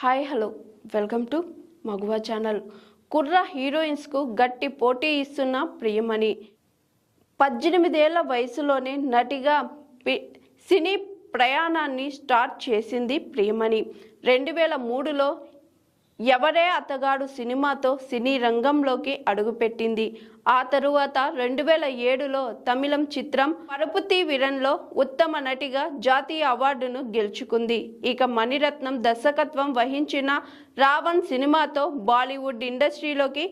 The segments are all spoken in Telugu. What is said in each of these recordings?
Hi hello. Welcome to Maguva channel. కుర్ర హీరోయిన్స్కు గట్టి పోటీ ఇస్తున్న ప్రియమణి. పద్దెనిమిదేళ్ళ వయసులోనే నటిగా సినీ ప్రయాణాన్ని స్టార్ట్ చేసింది ప్రియమణి. రెండు వేల మూడులో ఎవరే అతగాడు సినిమాతో సినీ రంగంలోకి అడుగుపెట్టింది. ఆ తరువాత రెండు వేల ఏడులో తమిళం చిత్రం పరపుతి విరన్లో ఉత్తమ నటిగా జాతీయ అవార్డును గెలుచుకుంది. ఇక మణిరత్నం దర్శకత్వం వహించిన రావణ్ సినిమాతో బాలీవుడ్ ఇండస్ట్రీలోకి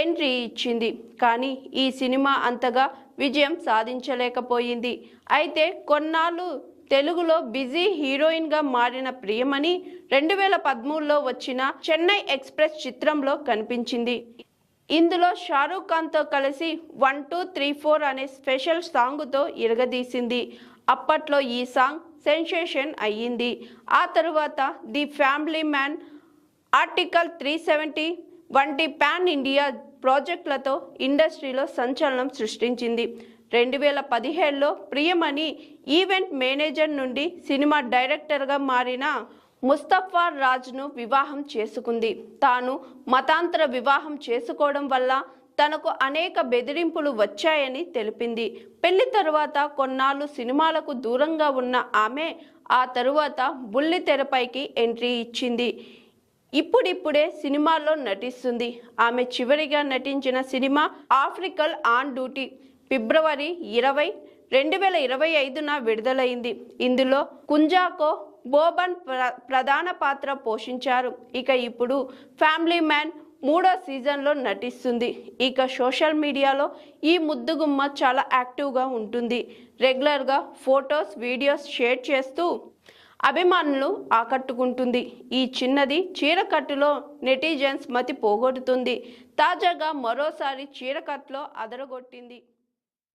ఎంట్రీ ఇచ్చింది. కానీ ఈ సినిమా అంతగా విజయం సాధించలేకపోయింది. అయితే కొన్నాళ్ళు తెలుగులో బిజీ హీరోయిన్గా మారిన ప్రియమణి రెండు వేల పదమూడులో వచ్చిన చెన్నై ఎక్స్ప్రెస్ చిత్రంలో కనిపించింది. ఇందులో షారూఖ్ ఖాన్తో కలిసి వన్ టూ త్రీ ఫోర్ అనే స్పెషల్ సాంగ్తో ఇరగదీసింది. అప్పట్లో ఈ సాంగ్ సెన్సేషన్ అయ్యింది. ఆ తరువాత the family man article three seventy వంటి పాన్ ఇండియా ప్రాజెక్టులతో ఇండస్ట్రీలో సంచలనం సృష్టించింది. రెండు వేల పదిహేడులో ప్రియమణి ఈవెంట్ మేనేజర్ నుండి సినిమా డైరెక్టర్గా మారిన ముస్తఫా రాజ్ను వివాహం చేసుకుంది. తాను మతాంతర వివాహం చేసుకోవడం వల్ల తనకు అనేక బెదిరింపులు వచ్చాయని తెలిపింది. పెళ్ళి తరువాత కొన్నాళ్ళు సినిమాలకు దూరంగా ఉన్న ఆమె ఆ తరువాత బుల్లి తెరపైకి ఎంట్రీ ఇచ్చింది. ఇప్పుడిప్పుడే సినిమాల్లో నటిస్తుంది. ఆమె చివరిగా నటించిన సినిమా ఆఫ్రికల్ ఆన్ డ్యూటీ. ఫిబ్రవరి ఇరవై రెండు వేల ఇరవై ఐదున విడుదలైంది. ఇందులో కుంజాకో బోబన్ ప్ర ప్రధాన పాత్ర పోషించారు. ఇక ఇప్పుడు ఫ్యామిలీ మ్యాన్ మూడో సీజన్లో నటిస్తుంది. ఇక సోషల్ మీడియాలో ఈ ముద్దుగుమ్మ చాలా యాక్టివ్గా ఉంటుంది. రెగ్యులర్గా ఫొటోస్ వీడియోస్ షేర్ చేస్తూ అభిమానులు ఆకట్టుకుంటుంది. ఈ చిన్నది చీరకట్టులో నెటిజన్స్ మతి పోగొడుతుంది. తాజాగా మరోసారి చీరకట్లో అదరగొట్టింది.